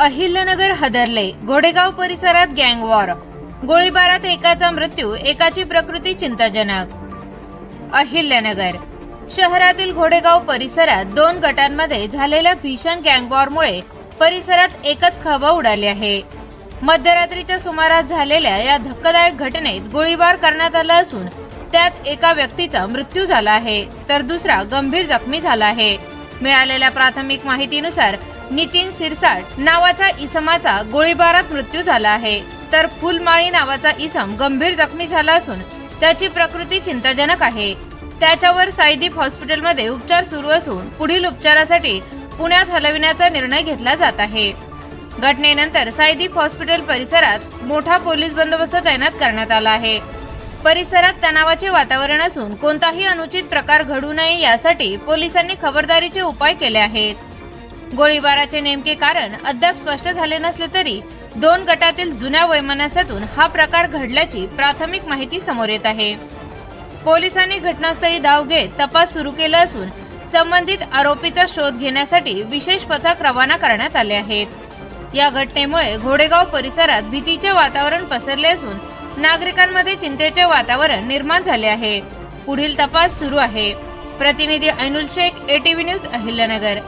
अहिल्यनगर हदरले घोडेगाव परिसरात गँगवॉर गोळीबारात एकाचा मृत्यू एकाची प्रकृती चिंताजनक. अहिल्यनगर. शहरातील घोडेगाव परिसरात दोन गटांमध्ये झालेल्या भीषण गँगवॉरमुळे परिसरात एकच खळबळ उडाली आहे. मध्यरात्रीच्या सुमारास झालेल्या या धक्कादायक घटनेत गोळीबार करण्यात आला असून त्यात एका व्यक्तीचा मृत्यू झाला आहे तर दुसरा गंभीर जखमी झाला आहे. मिळालेल्या प्राथमिक माहितीनुसार नितीन सिरसाट नावाच्या इसमाचा गोळीबारात मृत्यू झाला आहे. तर फुलमाळी नावाचा इसम गंभीर जखमी झाला असून त्याची प्रकृती चिंताजनक आहे. त्याच्यावर साईदीप हॉस्पिटलमध्ये उपचार सुरू असून पुढील उपचारासाठी पुण्यात हलविण्याचा निर्णय घेतला जात आहे. घटनेनंतर साईदीप हॉस्पिटल परिसरात मोठा पोलीस बंदोबस्त तैनात करण्यात आला आहे. परिसरात तणावाचे वातावरण असून कोणताही अनुचित प्रकार घडू नये यासाठी पोलिसांनी खबरदारीचे उपाय केले आहेत. गोळीबाराचे नेमके कारण अद्याप स्पष्ट झाले नसले तरी दोन गटातील जुन्या वैमनस्यातून हा प्रकार घडल्याची प्राथमिक माहिती समोर येत आहे. पोलिसांनी घटनास्थळी धाव घेत तपास सुरू केला असून संबंधित आरोपीचा शोध घेण्यासाठी विशेष पथक रवाना करण्यात आले आहेत. या घटनेमुळे घोडेगाव परिसरात भीतीचे वातावरण पसरले असून नागरिकांमध्ये चिंतेचे वातावरण निर्माण झाले आहे. पुढील तपास सुरू आहे. प्रतिनिधी ऐनुल शेख एटीव्ही न्यूज अहिल्यानगर.